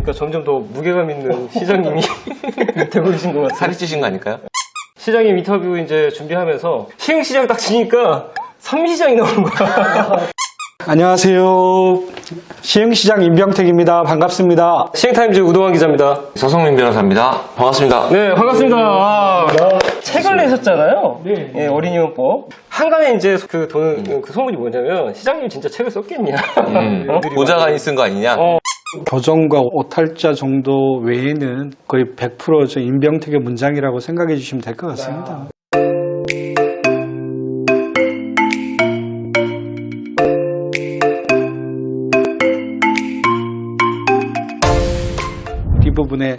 보니까 점점 더 무게감 있는 시장님이 되고 계신 것 같아요. 살이 찌신 거 아닐까요? 시장님 인터뷰 이제 준비하면서 시흥시장 딱 치니까 삼시장이 나오는 거야. 안녕하세요. 시흥시장 임병택입니다. 반갑습니다. 시흥타임즈 우동환 기자입니다. 서성민 변호사입니다. 반갑습니다. 네, 반갑습니다. 아, 책을 내셨잖아요. 예, 어린이용법. 한간에 이제 그 돈, 그 소문이 뭐냐면, 시장님 진짜 책을 썼겠냐. 음, 어? 보좌관이 쓴 거 아니냐? 어. 교정과 오탈자 정도 외에는 거의 100%저 임병택의 문장이라고 생각해 주시면 될 것 같습니다. 뒷부분에 어,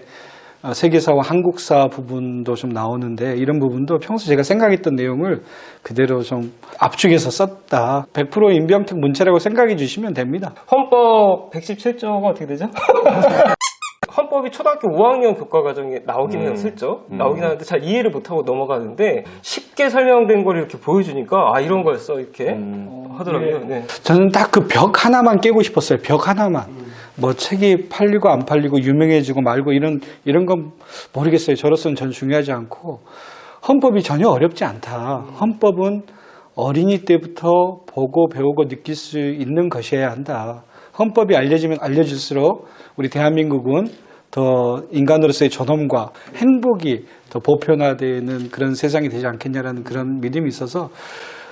세계사와 한국사 부분도 좀 나오는데 이런 부분도 평소 제가 생각했던 내용을 그대로 좀 압축해서 썼다. 100% 임병택 문체라고 생각해 주시면 됩니다. 헌법 117조가 어떻게 되죠? 헌법이 초등학교 5학년 교과 과정에 나오긴 해요, 슬쩍. 나오긴 하는데 잘 이해를 못하고 넘어가는데 쉽게 설명된 걸 이렇게 보여주니까 아, 이런 거였어, 이렇게 하더라고요. 네. 저는 딱 그 벽 하나만 깨고 싶었어요. 벽 하나만. 뭐 책이 팔리고 안 팔리고 유명해지고 말고 이런 이런 건 모르겠어요. 저로서는 전 중요하지 않고 헌법이 전혀 어렵지 않다. 헌법은 어린이 때부터 보고 배우고 느낄 수 있는 것이어야 한다. 헌법이 알려지면 알려질수록 우리 대한민국은 더 인간으로서의 존엄과 행복이 더 보편화되는 그런 세상이 되지 않겠냐라는 그런 믿음이 있어서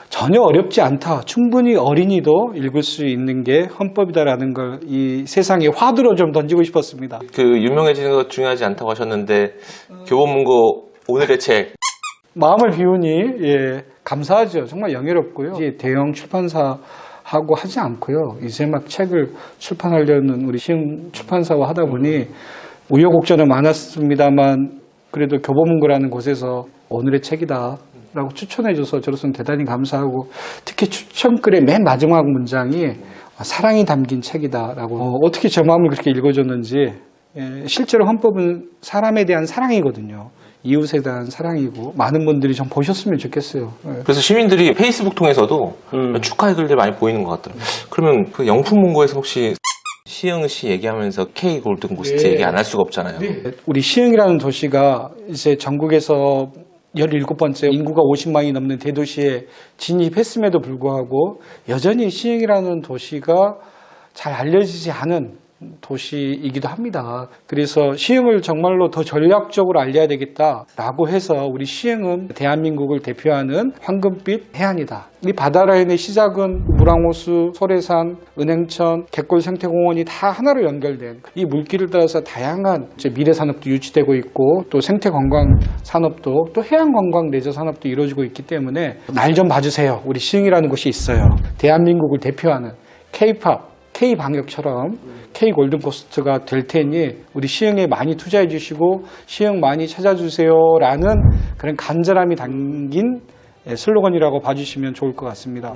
전혀 어렵지 않다. 충분히 어린이도 읽을 수 있는 게 헌법이다라는 걸 이 세상에 화두로 좀 던지고 싶었습니다. 그 유명해지는 거 중요하지 않다고 하셨는데 교보문고 오늘의 책 마음을 비우니 예, 감사하죠. 정말 영예롭고요. 이제 대형 출판사 하고 하지 않고요. 이제 막 책을 출판하려는 우리 시흥 출판사와 하다 보니 우여곡절은 많았습니다만 그래도 교보문고라는 곳에서 오늘의 책이다. 라고 추천해줘서 저로서는 대단히 감사하고 특히 추천글의 맨 마지막 문장이 사랑이 담긴 책이다라고 어, 어떻게 제 마음을 그렇게 읽어줬는지 예, 실제로 헌법은 사람에 대한 사랑이거든요. 이웃에 대한 사랑이고 많은 분들이 좀 보셨으면 좋겠어요. 예. 그래서 시민들이 페이스북 통해서도 음. 축하의 글들 많이 보이는 것 같더라고요. 그러면 그 영품 문고에서 혹시 시흥 시 얘기하면서 K 골든 고스트 얘기 안 할 수가 없잖아요. 우리 시흥이라는 도시가 이제 전국에서 17번째 인구가 50만이 넘는 대도시에 진입했음에도 불구하고 여전히 시흥이라는 도시가 잘 알려지지 않은 도시이기도 합니다. 그래서 시흥을 정말로 더 전략적으로 알려야 되겠다라고 해서 우리 시흥은 대한민국을 대표하는 황금빛 해안이다. 이 바다라인의 시작은 무랑호수, 소래산, 은행천, 갯골 생태공원이 다 하나로 연결된 이 물길을 따라서 다양한 미래 산업도 유치되고 있고 또 생태 관광 산업도 또 해양 관광 레저 산업도 이루어지고 있기 때문에 날 좀 봐주세요. 우리 시흥이라는 곳이 있어요. 대한민국을 대표하는 K-팝 K 방역처럼 K 골든 코스트가 될 테니 우리 시흥에 많이 투자해 주시고 시흥 많이 찾아주세요라는 그런 간절함이 담긴 예, 슬로건이라고 봐주시면 좋을 것 같습니다.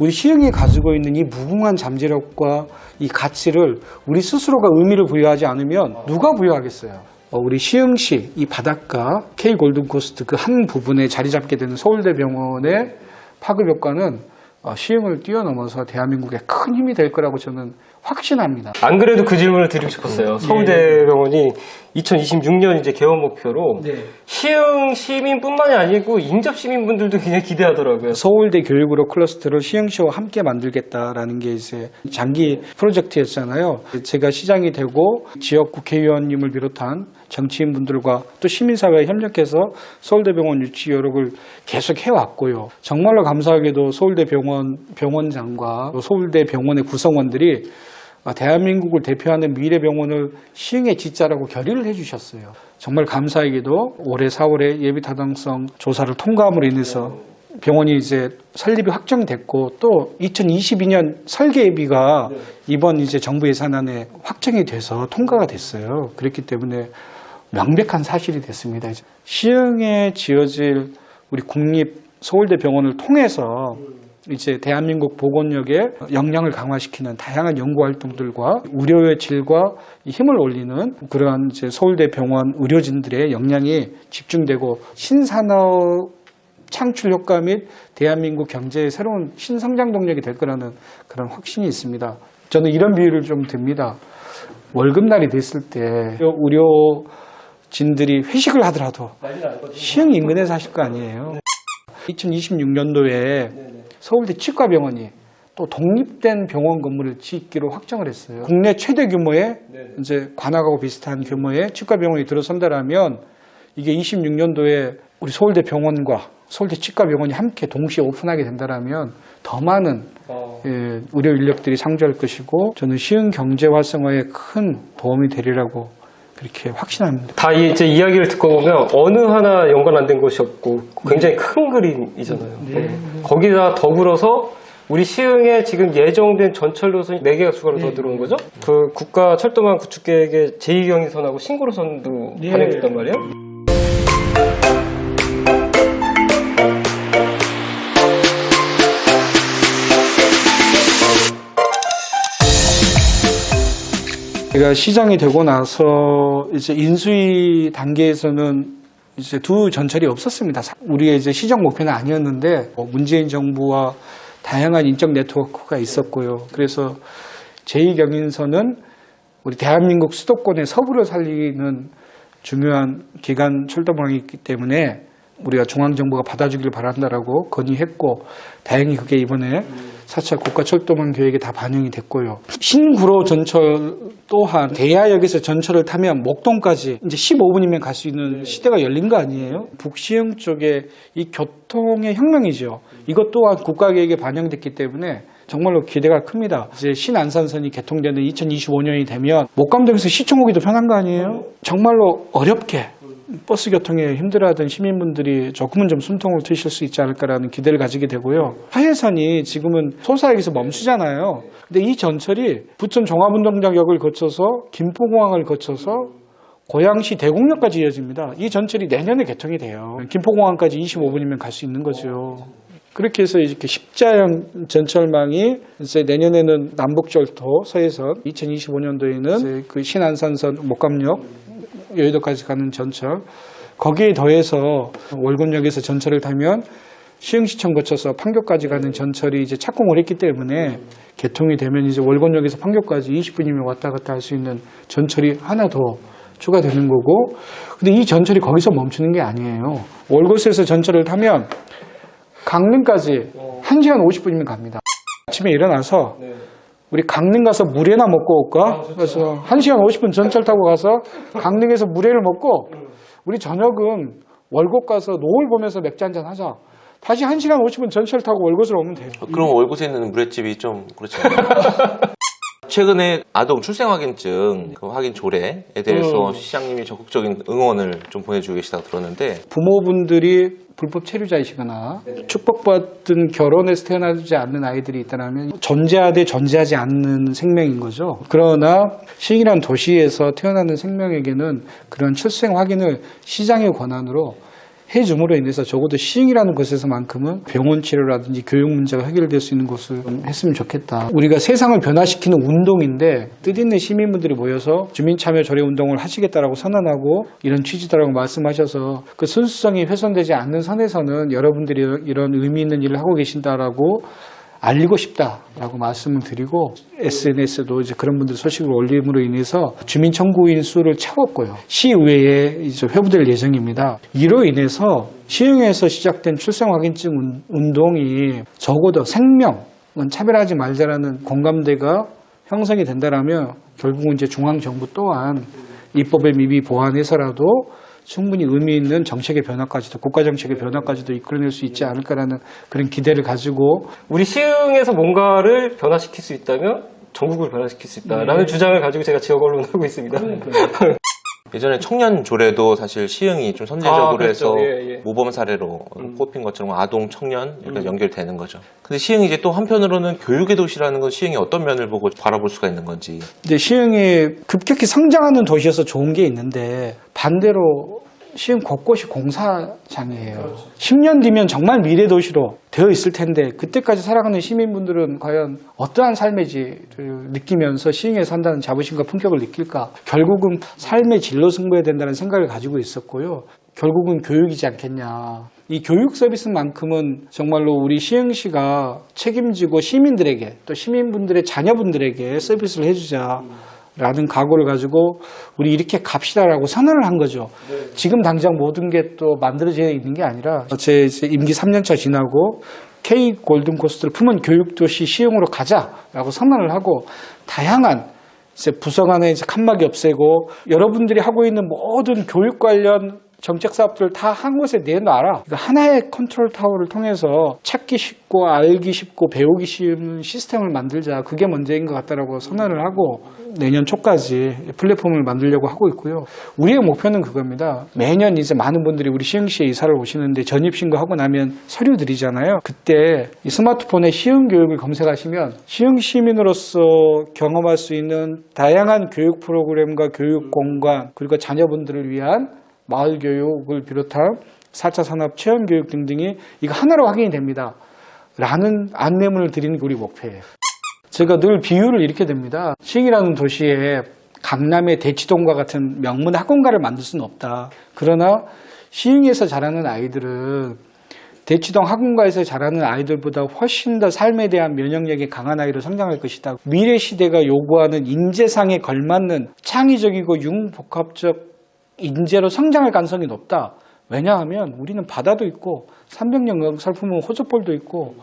우리 시흥이 가지고 있는 이 무궁한 잠재력과 이 가치를 우리 스스로가 의미를 부여하지 않으면 누가 부여하겠어요? 어, 우리 시흥시 이 바닷가 K 골든 코스트 그 한 부분에 자리 잡게 되는 서울대병원의 파급 효과는 어, 시흥을 뛰어넘어서 대한민국에 큰 힘이 될 거라고 저는 확신합니다. 안 그래도 그 질문을 드리고 싶었어요. 서울대병원이 2026년 이제 개원 목표로 시흥 시민뿐만이 아니고 인접 시민분들도 굉장히 기대하더라고요. 서울대 교육으로 클러스터를 시흥시와 함께 만들겠다라는 게 이제 장기 프로젝트였잖아요. 제가 시장이 되고 지역 국회의원님을 비롯한 정치인분들과 또 시민사회에 협력해서 서울대병원 유치 여력을 계속 해왔고요. 정말로 감사하게도 서울대병원 병원장과 또 서울대병원의 구성원들이 아, 대한민국을 대표하는 미래병원을 시흥에 짓자라고 결의를 해주셨어요. 정말 감사하게도 올해 4월에 예비타당성 조사를 통과함으로 인해서 병원이 이제 설립이 확정됐고 또 2022년 설계 예비가 이번 이제 정부 예산안에 확정이 돼서 통과가 됐어요. 그렇기 때문에 명백한 사실이 됐습니다. 시흥에 지어질 우리 국립 서울대 병원을 통해서 이제 대한민국 보건력의 역량을 강화시키는 다양한 연구 활동들과 의료의 질과 힘을 올리는 그러한 이제 서울대 병원 의료진들의 역량이 집중되고 신산업 창출 효과 및 대한민국 경제의 새로운 신성장 동력이 될 거라는 그런 확신이 있습니다. 저는 이런 비유를 좀 듭니다. 월급날이 됐을 때 의료 진들이 회식을 하더라도 시흥 인근에 사실 거 아니에요. 2026년도에 서울대 치과병원이 또 독립된 병원 건물을 짓기로 확정을 했어요. 국내 최대 규모의 이제 관악하고 비슷한 규모의 치과병원이 들어선다라면 이게 26년도에 우리 서울대 병원과 서울대 치과병원이 함께 동시에 오픈하게 된다라면 더 많은 예, 의료 인력들이 상주할 것이고 저는 시흥 경제 활성화에 큰 도움이 되리라고 그렇게 확신합니다. 다 이제 이야기를 듣고 보면 어느 하나 연관 안 된 것이 없고 굉장히 큰 그림이잖아요. 네. 거기다 더불어서 우리 시흥에 지금 예정된 전철 노선이 4개가 추가로 더 들어온 거죠? 그 국가 철도망 구축 계획의 제2경의선하고 신고로선도 네. 반영됐단 말이에요? 제가 시장이 되고 나서 이제 인수위 단계에서는 이제 두 전철이 없었습니다. 우리의 이제 시정 목표는 아니었는데 뭐 문재인 정부와 다양한 인적 네트워크가 있었고요. 그래서 제2경인선은 우리 대한민국 수도권의 서부를 살리는 중요한 기간 철도망이 있기 때문에 우리가 중앙정부가 받아주길 바란다라고 건의했고 다행히 그게 이번에 4차 국가철도망 계획에 다 반영이 됐고요. 신구로 전철 또한 대야역에서 전철을 타면 목동까지 이제 15분이면 갈 수 있는 시대가 열린 거 아니에요? 북시흥 쪽에 이 교통의 혁명이죠. 이것 또한 국가 계획에 반영됐기 때문에 정말로 기대가 큽니다. 이제 신안산선이 개통되는 2025년이 되면 목감동에서 시청 오기도 편한 거 아니에요? 정말로 어렵게 버스 교통에 힘들어하던 시민분들이 조금은 좀 숨통을 트실 수 있지 않을까라는 기대를 가지게 되고요. 화해선이 지금은 소사역에서 멈추잖아요. 근데 이 전철이 부천 종합운동장역을 거쳐서 김포공항을 거쳐서 고양시 대곡역까지 이어집니다. 이 전철이 내년에 개통이 돼요. 김포공항까지 25분이면 갈 수 있는 거죠. 그렇게 해서 이렇게 십자형 전철망이 이제 내년에는 남북절도 서해선, 2025년도에는 이제 그 신안산선 목감역 여의도까지 가는 전철. 거기에 더해서 월곤역에서 전철을 타면 시흥시청 거쳐서 판교까지 가는 전철이 이제 착공을 했기 때문에 개통이 되면 이제 월곤역에서 판교까지 20분이면 왔다 갔다 할 수 있는 전철이 하나 더 추가되는 거고. 근데 이 전철이 거기서 멈추는 게 아니에요. 월곶에서 전철을 타면 강릉까지 1시간 50분이면 갑니다. 아침에 일어나서 우리 강릉 가서 물회나 먹고 올까? 그래서 1시간 50분 전철 타고 가서 강릉에서 물회를 먹고 우리 저녁은 월곡 가서 노을 보면서 맥주 한잔 하자. 다시 1시간 50분 전철 타고 월곡으로 오면 돼요. 그럼 월곶에 있는 물회집이 좀 그렇지 않나요? 최근에 아동 출생 확인증 그 확인 조례에 대해서 음. 시장님이 적극적인 응원을 좀 보내주고 계시다고 들었는데 부모분들이 불법 체류자이시거나 축복받은 결혼에서 태어나지 않는 아이들이 있다면 존재하되 존재하지 않는 생명인 거죠. 그러나 시흥이라는 도시에서 태어나는 생명에게는 그런 출생 확인을 시장의 권한으로 해줌으로 인해서 적어도 시흥이라는 곳에서만큼은 병원 치료라든지 교육 문제가 해결될 수 있는 곳을 좀 했으면 좋겠다. 우리가 세상을 변화시키는 운동인데 뜻있는 시민분들이 모여서 주민참여 조례 운동을 하시겠다라고 선언하고 이런 취지다라고 말씀하셔서 그 순수성이 훼손되지 않는 선에서는 여러분들이 이런 의미 있는 일을 하고 계신다라고 알리고 싶다라고 말씀을 드리고 SNS도 이제 그런 분들 소식을 올림으로 인해서 주민 청구인 수를 채웠고요. 시의회에 이제 회부될 예정입니다. 이로 인해서 시흥에서 시작된 출생 확인증 운- 운동이 적어도 생명은 차별하지 말자라는 공감대가 형성이 된다라면 결국은 이제 중앙 정부 또한 입법에 미비 보완해서라도 충분히 의미 있는 정책의 변화까지도 국가 정책의 변화까지도 이끌어낼 수 있지 않을까라는 그런 기대를 가지고 우리 시흥에서 뭔가를 변화시킬 수 있다면 전국을 변화시킬 수 있다라는 주장을 가지고 제가 지역 언론을 하고 있습니다. 예전에 청년 조례도 사실 시흥이 좀 선제적으로 아, 그렇죠. 해서 예, 예. 모범 사례로 꼽힌 것처럼 아동 청년 이렇게 연결되는 거죠. 근데 시흥이 이제 또 한편으로는 교육의 도시라는 건 시흥이 어떤 면을 보고 바라볼 수가 있는 건지 이제 시흥이 급격히 성장하는 도시여서 좋은 게 있는데 반대로 시흥 곳곳이 공사장이에요. 10년 뒤면 정말 미래 도시로 되어 있을 텐데 그때까지 살아가는 시민분들은 과연 어떠한 삶의 질을 느끼면서 시흥에 산다는 자부심과 품격을 느낄까? 결국은 삶의 질로 승부해야 된다는 생각을 가지고 있었고요. 결국은 교육이지 않겠냐. 이 교육 서비스만큼은 정말로 우리 시흥시가 책임지고 시민들에게 또 시민분들의 자녀분들에게 서비스를 해주자. 라는 각오를 가지고 우리 이렇게 갑시다라고 선언을 한 거죠. 지금 당장 모든 게 또 만들어져 있는 게 아니라 제 임기 3년차 지나고 K 골든 코스트를 품은 교육도시 시흥으로 가자라고 선언을 하고 다양한 이제 부서 간에 이제 칸막이 없애고 여러분들이 하고 있는 모든 교육 관련 정책 사업들을 다한 곳에 내놔라. 그러니까 하나의 컨트롤 타워를 통해서 찾기 쉽고 알기 쉽고 배우기 쉬운 시스템을 만들자. 그게 먼저인 것 같다라고 선언을 하고 내년 초까지 플랫폼을 만들려고 하고 있고요. 우리의 목표는 그겁니다. 매년 이제 많은 분들이 우리 시흥시에 이사를 오시는데 전입 신고하고 나면 서류 드리잖아요. 그때 이 스마트폰에 시흥 교육을 검색하시면 시흥 시민으로서 경험할 수 있는 다양한 교육 프로그램과 교육 공간 그리고 자녀분들을 위한 마을 교육을 비롯한 4차 산업 체험 교육 등등이 이거 하나로 확인이 됩니다. 라는 안내문을 드리는 게 우리 목표예요. 제가 늘 비유를 이렇게 됩니다. 시흥이라는 도시에 강남의 대치동과 같은 명문 학원가를 만들 수는 없다. 그러나 시흥에서 자라는 아이들은 대치동 학원가에서 자라는 아이들보다 훨씬 더 삶에 대한 면역력이 강한 아이로 성장할 것이다. 미래 시대가 요구하는 인재상에 걸맞는 창의적이고 융복합적 인재로 성장할 가능성이 높다. 왜냐하면 우리는 바다도 있고 300년 살품은 호수벌도 있고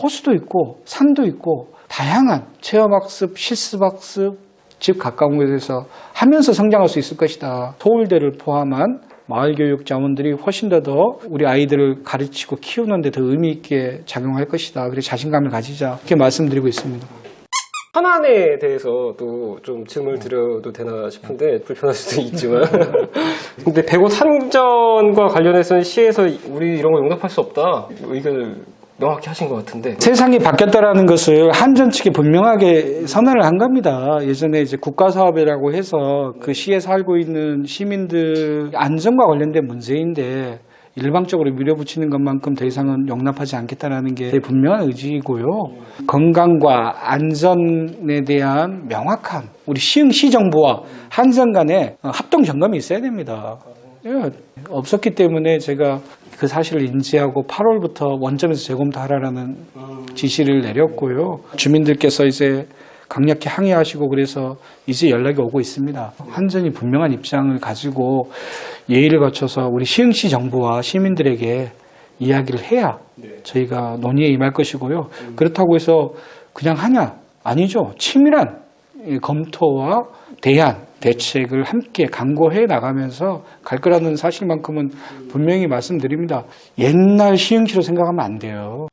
호수도 있고 산도 있고 다양한 체험학습, 실습학습, 집 가까운 곳에서 하면서 성장할 수 있을 것이다. 서울대를 포함한 마을교육 자원들이 훨씬 더 더 우리 아이들을 가르치고 키우는 데 더 의미 있게 작용할 것이다. 그래서 자신감을 가지자. 이렇게 말씀드리고 있습니다. 현안에 대해서도 좀 질문을 드려도 되나 싶은데 불편할 수도 있지만. 근데 105 산전과 관련해서는 시에서 우리 이런 거 용납할 수 없다. 의견을 명확히 하신 것 같은데. 세상이 바뀌었다라는 것을 한전 측이 분명하게 선언을 한 겁니다. 예전에 이제 국가 사업이라고 해서 그 시에 살고 있는 시민들 안전과 관련된 문제인데 일방적으로 밀어붙이는 것만큼 더 이상은 용납하지 않겠다라는 게제 분명한 의지이고요. 건강과 안전에 대한 명확한 우리 시흥 시 정부와 한전 간의 합동 점검이 있어야 됩니다. 예, 없었기 때문에 제가 그 사실을 인지하고 8월부터 원점에서 재검토하라는 지시를 내렸고요. 주민들께서 이제 강력히 항의하시고 그래서 이제 연락이 오고 있습니다. 한전이 분명한 입장을 가지고 예의를 거쳐서 우리 시흥시 정부와 시민들에게 이야기를 해야 저희가 논의에 임할 것이고요. 그렇다고 해서 그냥 하냐? 아니죠. 치밀한 이 검토와 대안, 대책을 함께 강구해 나가면서 갈 거라는 사실만큼은 분명히 말씀드립니다. 옛날 시흥시로 생각하면 안 돼요.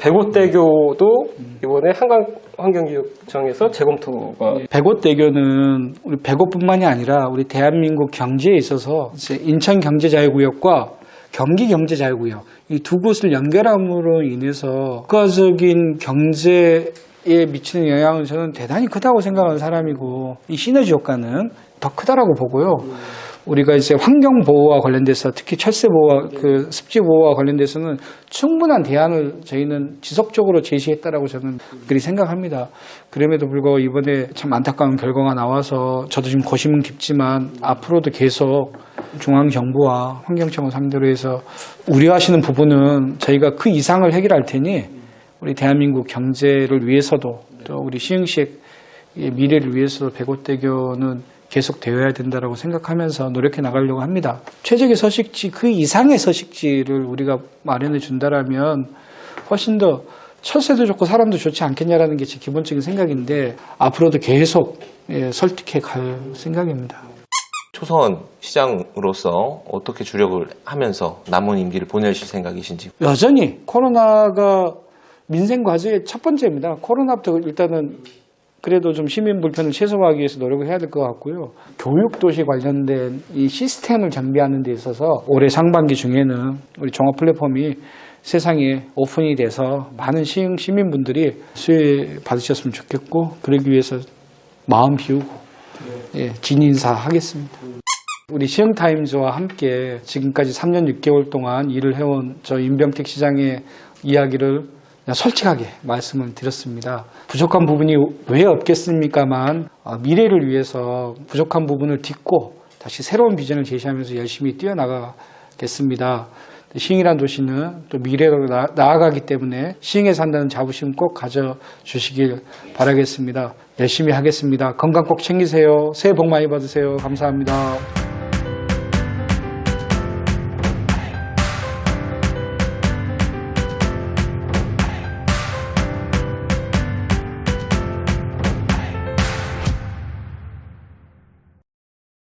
백옷대교도 이번에 한강 환경기획청에서 재검토가 백옷대교는 우리 백옷뿐만이 아니라 우리 대한민국 경제에 있어서 인천 경제자유구역과 경기 경제자유구역 이 두 곳을 연결함으로 인해서 국가적인 경제에 미치는 영향은 저는 대단히 크다고 생각하는 사람이고 이 시너지 효과는 더 크다라고 보고요. 우리가 이제 환경 보호와 관련돼서 특히 철새 보호와 그 습지 보호와 관련돼서는 충분한 대안을 저희는 지속적으로 제시했다라고 저는 그리 생각합니다. 그럼에도 불구하고 이번에 참 안타까운 결과가 나와서 저도 지금 고심은 깊지만 앞으로도 계속 중앙 정부와 환경청을 상대로 해서 우려하시는 부분은 저희가 그 이상을 해결할 테니 우리 대한민국 경제를 위해서도 또 우리 시흥시의 미래를 위해서도 백옷대교는 계속 되어야 된다고 생각하면서 노력해 나가려고 합니다. 최적의 서식지 그 이상의 서식지를 우리가 마련해 준다라면 훨씬 더 철새도 좋고 사람도 좋지 않겠냐라는 게 제 기본적인 생각인데 앞으로도 계속 예, 설득해 갈 생각입니다. 초선 시장으로서 어떻게 주력을 하면서 남은 임기를 보내실 생각이신지 여전히 코로나가 민생 과제의 첫 번째입니다. 코로나부터 일단은 그래도 좀 시민 불편을 최소화하기 위해서 노력을 해야 될 것 같고요. 교육 도시 관련된 이 시스템을 정비하는 데 있어서 올해 상반기 중에는 우리 종합 플랫폼이 세상에 오픈이 돼서 많은 시흥 시민분들이 수혜 받으셨으면 좋겠고 그러기 위해서 마음 비우고 예, 진인사 하겠습니다. 우리 시흥타임즈와 함께 지금까지 3년 6개월 동안 일을 해온 저 임병택 시장의 이야기를 솔직하게 말씀을 드렸습니다. 부족한 부분이 왜 없겠습니까만 어, 미래를 위해서 부족한 부분을 딛고 다시 새로운 비전을 제시하면서 열심히 뛰어나가겠습니다. 시흥이라는 도시는 또 미래로 나, 나아가기 때문에 시흥에 산다는 자부심 꼭 가져주시길 바라겠습니다. 열심히 하겠습니다. 건강 꼭 챙기세요. 새해 복 많이 받으세요. 감사합니다.